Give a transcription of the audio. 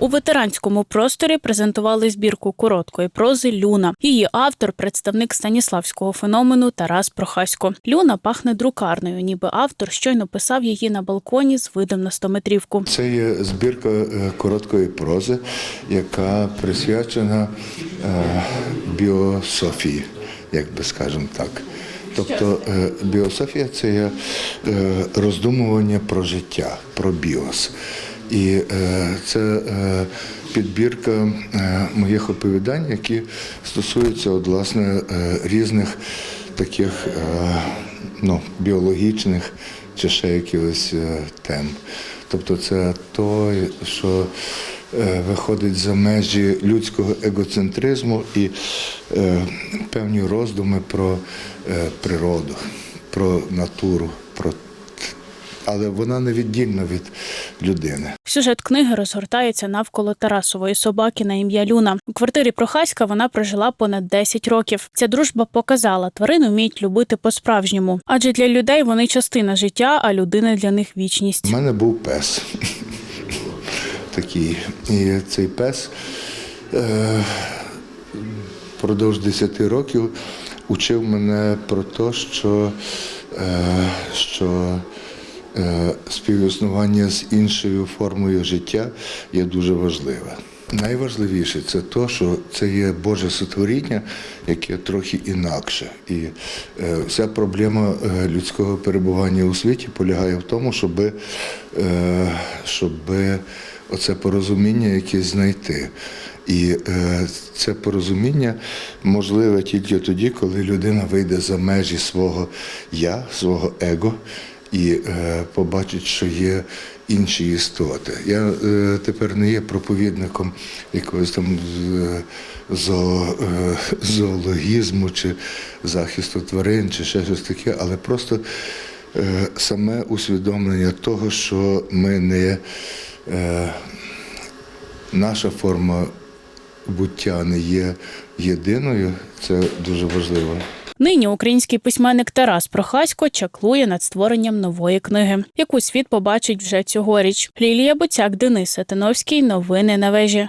У ветеранському просторі презентували збірку короткої прози Люна. Її автор, представник станіславського феномену Тарас Прохасько. Люна пахне друкарною, ніби автор щойно писав її на балконі з видом на стометрівку. Це є збірка е, короткої прози, яка присвячена е, біософії, як би скажемо так. Тобто е, біософія це є роздумування про життя, про біос. І е, це е, підбірка е, моїх оповідань, які стосуються от, власне різних таких ну, біологічних чи ще якихось тем. Тобто це то, що виходить за межі людського егоцентризму і певні роздуми про природу, про натуру, про але вона не віддільна від людини. Сюжет книги розгортається навколо Тарасової собаки на ім'я Люна. У квартирі Прохаська вона прожила понад 10 років. Ця дружба показала, тварин вміють любити по-справжньому, адже для людей вони частина життя, а людина для них вічність. У мене був пес такий. І цей пес е, впродовж 10 років учив мене про те, що, е, що співіснування з іншою формою життя є дуже важливе. Найважливіше це те, що це є Боже сотворіння, яке трохи інакше. І е, вся проблема е, людського перебування у світі полягає в тому, щоб, е, щоб оце порозуміння якесь знайти. І е, це порозуміння можливе тільки тоді, коли людина вийде за межі свого я, свого его і е, побачить, що є інші істоти. Я е, тепер не є проповідником якогось там е, зоологізму чи захисту тварин, чи ще щось таке, але просто саме усвідомлення того, що ми не наша форма буття не є єдиною, це дуже важливо. Нині український письменник Тарас Прохасько чаклує над створенням нової книги, яку світ побачить вже цьогоріч. Лілія Буцяк, Денис Сатиновський. Новини на вежі.